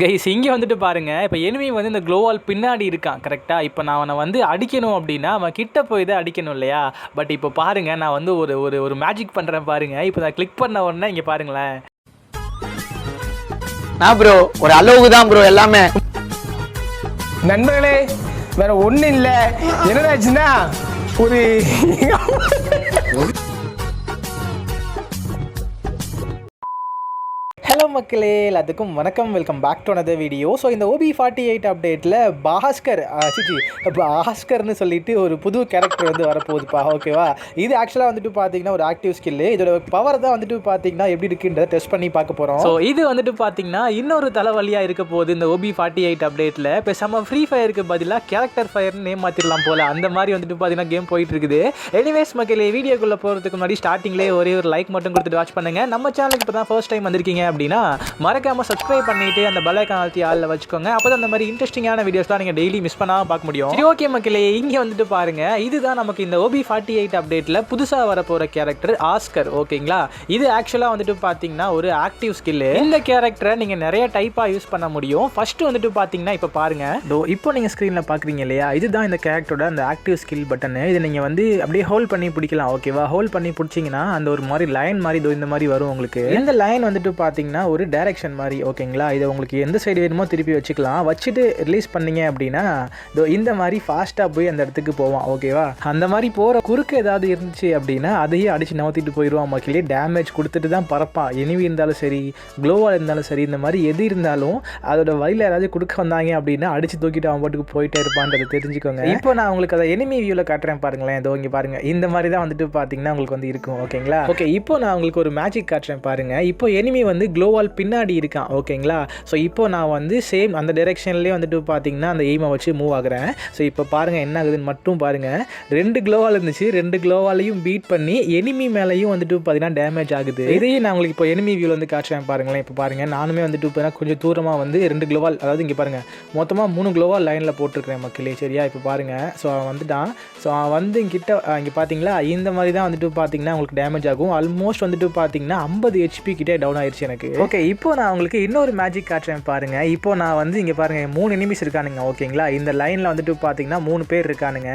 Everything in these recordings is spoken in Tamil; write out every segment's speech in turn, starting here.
கைஸ் இங்கே வந்துட்டு பாருங்க. இப்போ எனிமி வந்து இந்த க்ளோவால் பின்னாடி இருக்கான் கரெக்டாக இப்போ நான் அவனை வந்து அடிக்கணும் அப்படின்னா அவன் கிட்ட போய் தான் அடிக்கணும் இல்லையா? பட் இப்போ பாருங்க நான் வந்து ஒரு ஒரு ஒரு மேஜிக் பண்ணுறேன் பாருங்க. இப்போ நான் கிளிக் பண்ண உடனே இங்கே பாருங்களேன். நான் ப்ரோ ஒரு அளவுக்கு தான் ப்ரோ எல்லாமே. நண்பர்களே வேற ஒண்ணும் இல்ல. என்னதாச்சுன்னா ஒரு மக்களே எல்லாத்துக்கும் வணக்கம். Welcome back to another video so இந்த ஓபி ஃபார்ட்டி எயிட் அப்டேட்டில் பாஸ்கர் சிச்சி பாஸ்கர்னு சொல்லிட்டு ஒரு புது கேரக்டர் வந்து வரப்போகுதுப்பா. ஓகேவா இது ஆக்சுவலாக வந்துட்டு பார்த்தீங்கன்னா ஒரு ஆக்டிவ் ஸ்கில்லு இதோட பவர் தான் வந்துட்டு பார்த்தீங்கன்னா எப்படி இருக்குன்றத டெஸ்ட் பண்ணி பார்க்க போகிறோம் ஸோ இது வந்துட்டு பார்த்தீங்கன்னா இன்னொரு தலைவலியாக இருக்க போகுது இந்த ஓபி ஃபார்ட்டி எயிட் அப்டேட்டில் பேசாம ஃப்ரீ ஃபயருக்கு பதிலாக கேரக்டர் ஃபயர்னு நேம் மாற்றிடலாம் போல. அந்த மாதிரி வந்துட்டு பார்த்தீங்கன்னா கேம் போயிட்டு இருக்குது எனிவேஸ் மக்களே வீடியோக்குள்ளே போகிறதுக்கு முன்னாடி ஸ்டார்டிங்லேயே ஒரே ஒரு லைக் மட்டும் கொடுத்துட்டு வாட்ச் பண்ணுங்க. நம்ம சேனலுக்கு இப்போ தான் ஃபர்ஸ்ட் டைம் வந்திருக்கீங்க அப்படின்னா மறக்காம சப்ஸ்கிரைப் பண்ணிட்டு அந்த பெல் ஐக்கான் அழுத்தி ஆளில் வச்சுக்கோங்க. அப்போ அந்த மாதிரி இன்ட்ரெஸ்டிங்கான வீடியோஸ்லாம் நீங்கள் டெய்லி மிஸ் பண்ணாமல் பார்க்க முடியும். சரி ஓகே மக்களே இங்கே வந்துட்டு பாருங்க. இதுதான் நமக்கு இந்த ஓபி ஃபார்ட்டி எயிட் அப்டேட்டில் புதுசாக வரப்போகிற கேரக்டர் ஆஸ்கர் ஓகேங்களா இது ஆக்சுவலாக வந்துட்டு பார்த்தீங்கன்னா ஒரு ஆக்டிவ் ஸ்கில்லு இந்த கேரக்டரை நீங்கள் நிறைய டைப்பாக யூஸ் பண்ண முடியும். ஃபஸ்ட்டு வந்துட்டு பார்த்தீங்கன்னா இப்போ பாருங்க. தோ இப்போ நீங்கள் ஸ்க்ரீனில் பார்க்குறீங்க இல்லையா? இதுதான் இந்த கேரக்டரோட அந்த ஆக்டிவ் ஸ்கில் பட்டனு இதை நீங்கள் வந்து அப்படியே ஹோல்ட் பண்ணி பிடிக்கலாம் ஓகேவா ஹோல்ட் பண்ணி பிடிச்சிங்கன்னா அந்த ஒரு மாதிரி லைன் மாதிரி இந்த மாதிரி வரும் உங்களுக்கு. இந்த லைன் வந்துட்டு பார்த்தீங்கன்னா ஒரு டைரக்ஷன் மாதிரி ஓகேங்களா இதை உங்களுக்கு எந்த சைடு வேணுமோ திருப்பி வச்சுக்கலாம். வச்சுட்டு ரிலீஸ் பண்ணீங்க அப்படின்னா இந்த மாதிரி ஃபாஸ்ட்டாக போய் அந்த இடத்துக்கு போவான் ஓகேவா அந்த மாதிரி போகிற குறுக்கு ஏதாவது இருந்துச்சு அப்படின்னா அதையே அடிச்சு நவத்திட்டு போயிடுவான் மக்களே டேமேஜ் கொடுத்துட்டு தான் பறப்பான். எனிவி இருந்தாலும் சரி க்ளோவாக இருந்தாலும் சரி இந்த மாதிரி எது இருந்தாலும் அதோட வழியில் யாராவது கொடுக்க வந்தாங்க அப்படின்னா அடிச்சு தூக்கிட்டு அவன் பாட்டுக்கு போயிட்டே இருப்பான்றதை தெரிஞ்சுக்கோங்க. இப்போ நான் உங்களுக்கு அதை எனிமி வியூவில் காட்டுறேன் பாருங்களேன். இதோ இங்கே பாருங்க. இந்த மாதிரி தான் வந்துட்டு பார்த்தீங்கன்னா உங்களுக்கு வந்து இருக்கும் ஓகேங்களா ஓகே இப்போ நான் உங்களுக்கு ஒரு மேஜிக் காட்டுறேன் பாருங்க. இப்போ எனிமி வந்து க்ளோவால் பின்னாடி இருக்கான் ஓகேங்களா ஸோ இப்போ நான் வந்து சேம் அந்த டைரெக்ஷன்லேயே வந்துட்டு பார்த்தீங்கன்னா அந்த எய்மை வச்சு மூவ் ஆகுறேன். ஸோ இப்போ பாருங்கள் என்ன ஆகுதுன்னு மட்டும் பாருங்கள் ரெண்டு க்ளோவால் இருந்துச்சு. ரெண்டு க்ளோவாலையும் பீட் பண்ணி எனிமி மேலேயும் வந்துட்டு பார்த்தீங்கன்னா டேமேஜ் ஆகுது. இதையே நான் உங்களுக்கு இப்போ எனிமி வியூவில் வந்து காட்டுறேன் பாருங்களேன். இப்போ பாருங்கள் நானுமே வந்துட்டு இப்போ கொஞ்சம் தூரமாக வந்து ரெண்டு க்ளோவால் அதாவது இங்கே பாருங்கள் மொத்தமாக மூணு க்ளோவால் லைனில் போட்டிருக்கிறேன் மக்களே. சரியா? இப்போ பாருங்கள் ஸோ அவன் வந்துட்டான். ஸோ அவன் வந்து இங்கிட்ட இங்கே பார்த்தீங்களா இந்த மாதிரி தான் வந்துட்டு பார்த்தீங்கன்னா உங்களுக்கு டேமேஜ் ஆகும். ஆல்மோஸ்ட் வந்துட்டு பார்த்தீங்கன்னா ஐம்பது ஹெச்பி கிட்டே டவுன் ஆயிடுச்சு எனக்கு. ஓகே ஓகே இப்போ நான் உங்களுக்கு இன்னொரு மேஜிக் காட்டுறேன் பாருங்க. இப்போ நான் வந்து இங்கே பாருங்க மூணு எனிமிஸ் இருக்கானுங்க ஓகேங்களா இந்த லைனில் வந்துட்டு பார்த்தீங்கன்னா மூணு பேர் இருக்கானுங்க.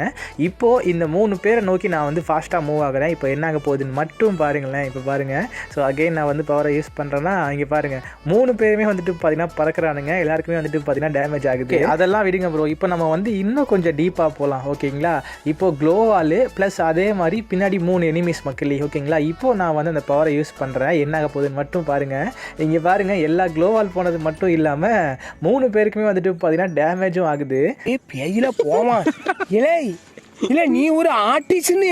இப்போ இந்த மூணு பேரை நோக்கி நான் வந்து ஃபாஸ்ட்டாக மூவ் ஆகுறேன். இப்போ என்னாக போகுதுன்னு மட்டும் பாருங்களேன் இப்போ பாருங்க. ஸோ அகைன் நான் வந்து பவரை யூஸ் பண்ணுறேன்னா இங்கே பாருங்க மூணு பேருமே வந்துட்டு பார்த்தீங்கன்னா பறக்கிறானுங்க. எல்லாருக்குமே வந்துட்டு பார்த்தீங்கன்னா டேமேஜ் ஆகுது. அதெல்லாம் விடுங்க ப்ரோ இப்போ நம்ம வந்து இன்னும் கொஞ்சம் டீப்பாக போகலாம் ஓகேங்களா இப்போ க்ளோவால் ப்ளஸ் அதே மாதிரி பின்னாடி மூணு எனிமிஸ் மக்களே ஓகேங்களா இப்போ நான் வந்து அந்த பவரை யூஸ் பண்ணுறேன் என்னாக போகுதுன்னு மட்டும் பாருங்க. இங்கே பாருங்க எல்லா க்ளோவால் போனது மட்டும் இல்லாமல் மூணு பேருக்குமே வந்துட்டு பார்த்தீங்கன்னா டேமேஜும் ஆகுது. பேயில போமா இலே இல்ல நீ ஒரு ஆர்டிஸ்ட்னு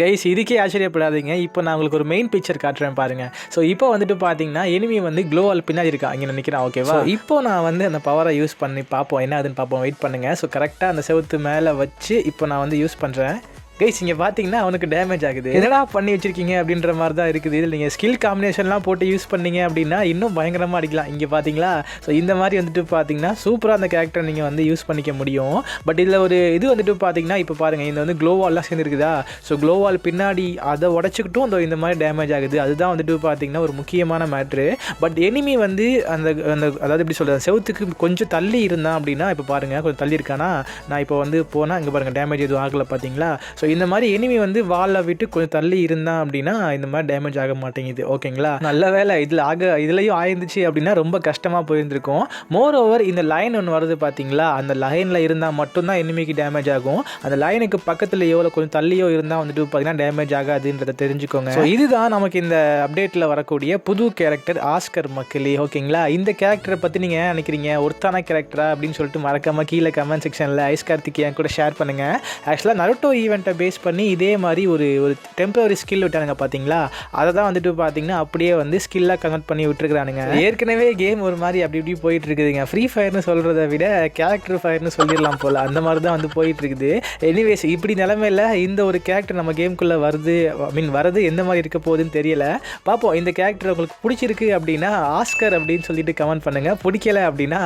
கைஸ் இதுக்கே ஆச்சரியப்படாதீங்க. இப்போ நான் உங்களுக்கு ஒரு மெயின் பிக்சர் காட்டுறேன் பாருங்க. ஸோ இப்போ வந்துட்டு பார்த்தீங்கன்னா எனிமி வந்து க்ளோவால் பின்னாடி இருக்கா? இங்கே நினைக்கிறான் ஓகேவா இப்போ நான் வந்து அந்த பவரை யூஸ் பண்ணி பார்ப்போம். என்ன அதுன்னு பார்ப்போம். வெயிட் பண்ணுங்க. ஸோ கரெக்டாக அந்த செவுத்து மேலே வச்சு இப்போ நான் வந்து யூஸ் பண்ணுறேன் கைஸ் இங்கே பார்த்தீங்கன்னா அவனுக்கு டேமேஜ் ஆகுது. என்னடா பண்ணி வச்சிருக்கீங்க அப்படின்ற மாதிரி தான் இருக்குது. இதில் நீங்கள் ஸ்கில் காம்பினேஷன்லாம் போட்டு யூஸ் பண்ணீங்க அப்படின்னா இன்னும் பயங்கரமாக அடிக்கலாம். இங்கே பார்த்தீங்களா ஸோ இந்த மாதிரி வந்துட்டு பார்த்தீங்கன்னா சூப்பராக அந்த கேரக்டர் நீங்கள் வந்து யூஸ் பண்ணிக்க முடியும். பட் இதில் ஒரு இது வந்துட்டு பார்த்தீங்கன்னா இப்போ பாருங்கள் இந்த வந்து க்ளோவால்லாம் சேர்ந்துருக்குதா? ஸோ க்ளோவால் பின்னாடி அதை உடச்சிக்கிட்டும் இந்த இந்த மாதிரி டேமேஜ் ஆகுது. அதுதான் வந்துட்டு பார்த்தீங்கன்னா ஒரு முக்கியமான மேட்ரு பட் எனிமி வந்து அந்த அந்த அதாவது எப்படி சொல்கிறது செவுத்துக்கு கொஞ்சம் தள்ளி இருந்தான் அப்படின்னா இப்போ பாருங்கள் கொஞ்சம் தள்ளி இருக்கானா? நான் இப்போ வந்து போனால் இங்கே பாருங்கள் டேமேஜ் எதுவும் ஆகலை பார்த்தீங்களா ஸோ இந்த மாதிரி எனிமி வந்து வாலில் விட்டு கொஞ்சம் தள்ளி இருந்தான் அப்படின்னா இந்த மாதிரி டேமேஜ் ஆக மாட்டேங்குது. ஓகேங்களா நல்ல வேலை இதில் ஆக இதுலேயும் ஆயிருந்துச்சு அப்படின்னா ரொம்ப கஷ்டமாக போயிருந்திருக்கும். மோர் ஓவர் இந்த லைன் ஒன்று வருது பார்த்தீங்களா அந்த லைனில் இருந்தால் மட்டும்தான் எனிமிக்கு டேமேஜ் ஆகும். அந்த லைனுக்கு பக்கத்தில் எவ்வளோ கொஞ்சம் தள்ளியோ இருந்தால் வந்துட்டு பார்த்தீங்கன்னா டேமேஜ் ஆகாதுன்றதை தெரிஞ்சுக்கோங்க. ஸோ இதுதான் நமக்கு இந்த அப்டேட்டில் வரக்கூடிய புது கேரக்டர் ஆஸ்கர் மக்களே. ஓகேங்களா இந்த கேரக்டரை பற்றி நீங்கள் என்ன நினைக்கிறீங்க? ஒருத்தான கேரக்டரா அப்படின்னு சொல்லிட்டு மறக்காம கீழே கமெண்ட் செக்ஷனில் ஐஸ் கார்த்திக் என் கூட ஷேர் பண்ணுங்கள் ஆக்சுவலாக நருட்டோ ஈவெண்ட்டை பேஸ் பண்ணி இதே மாதிரி ஒரு ஒரு டெம்பரரி ஸ்கில் விட்டானுங்க பார்த்தீங்களா அதை தான் வந்துட்டு பார்த்தீங்கன்னா அப்படியே வந்து ஸ்கில்லாக கன்வெர்ட் பண்ணி விட்டுருக்கானுங்க ஏற்கனவே கேம் ஒரு மாதிரி அப்படி இப்படி போயிட்டு இருக்குதுங்க ஃப்ரீ ஃபயர்னு சொல்கிறத விட கேரக்டர் ஃபயர்னு சொல்லிடலாம் போல். அந்த மாதிரி தான் வந்து போயிட்டு இருக்குது எனிவேஸ் இப்படி நிலமையில இந்த ஒரு கேரக்டர் நம்ம கேம்குள்ளே வருது ஐ மீன் வரது எந்த மாதிரி இருக்க போகுதுன்னு தெரியல. பார்ப்போம் இந்த கேரக்டர் உங்களுக்கு பிடிச்சிருக்கு அப்படின்னா ஆஸ்கர் அப்படின்னு சொல்லிட்டு கமெண்ட் பண்ணுங்க. பிடிக்கல அப்படின்னா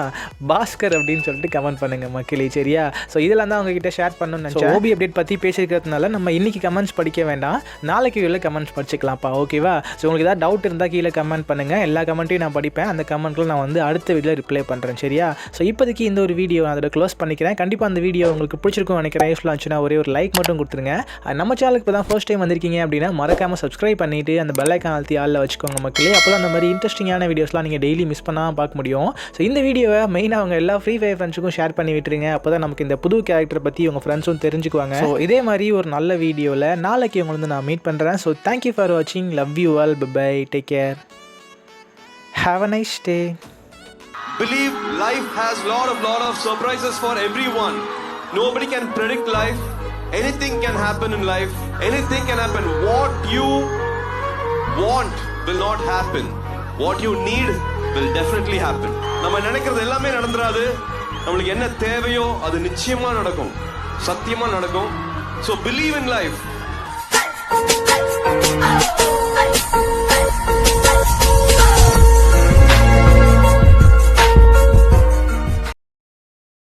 பாஸ்கர் அப்படின்னு சொல்லிட்டு கமெண்ட் பண்ணுங்க மக்களே சரியா? ஸோ இதெல்லாம் தான் உங்ககிட்ட ஷேர் பண்ணணும்னு நினச்சேன். ஓபி அப்டேட் பற்றி பேசியிருக்கிறது அப்படிங்கிறதுனால நம்ம இன்றைக்கி கமெண்ட்ஸ் படிக்க வேண்டாம். நாளைக்கு உள்ள கமெண்ட்ஸ் படிச்சுக்கலாம்ப்பா ஓகேவா ஸோ உங்களுக்கு ஏதாவது டவுட் இருந்தால் கீழே கமெண்ட் பண்ணுங்கள் எல்லா கமெண்ட்டையும் நான் படிப்பேன். அந்த கமெண்ட்ல நான் வந்து அடுத்த வீடியோ ரிப்ளை பண்ணுறேன் சரியா? ஸோ இப்போதைக்கு இந்த ஒரு வீடியோ நான் அதோட க்ளோஸ் பண்ணிக்கிறேன். கண்டிப்பாக அந்த வீடியோ உங்களுக்கு பிடிச்சிருக்கும் நினைக்கிறேன். யூஸ்ஃபுல்லாக இருந்துச்சுன்னா ஒரே ஒரு லைக் மட்டும் கொடுத்துருங்க. நம்ம சேனலுக்கு இப்போ தான் ஃபர்ஸ்ட் டைம் வந்திருக்கீங்க அப்படின்னா மறக்காமல் சப்ஸ்கிரைப் பண்ணிவிட்டு அந்த பெல் ஐக்கான் அழுத்தி ஆளில் வச்சுக்கோங்க மக்களே. அப்போ அந்த மாதிரி இன்ட்ரெஸ்டிங்கான வீடியோஸ்லாம் நீங்கள் டெய்லி மிஸ் பண்ணாமல் பார்க்க முடியும். ஸோ இந்த வீடியோவை மெயினாக அவங்க எல்லா ஃப்ரீ ஃபயர் ஃப்ரெண்ட்ஸுக்கும் ஷேர் பண்ணி விட்டுருங்க. அப்போ தான் நமக்கு இந்த புது கேரக்டர் பற்றி உங்கள் ஃப்ரெண்ட்ஸும் தெரிஞ்சுக்குவாங்க. ஸோ இதே மாதிரி ஒரு நல்ல வீடியோவில் நாளைக்கு உங்களை வந்து நான் மீட் பண்ணுறேன் ஸோ தேங்க்யூ ஃபார் வாட்சிங் love you all bye take care have a nice day Believe life has lot of lot of surprises for everyone. Nobody can predict life. Anything can happen in life. Anything can happen. What you want will not happen. What you need will definitely happen. நம்ம நினைக்கிறது எல்லாமே நடந்துராது நம்மளுக்கு என்ன தேவையோ அது நிச்சயமா நடக்கும் சத்தியமா நடக்கும் So believe in life. Oh,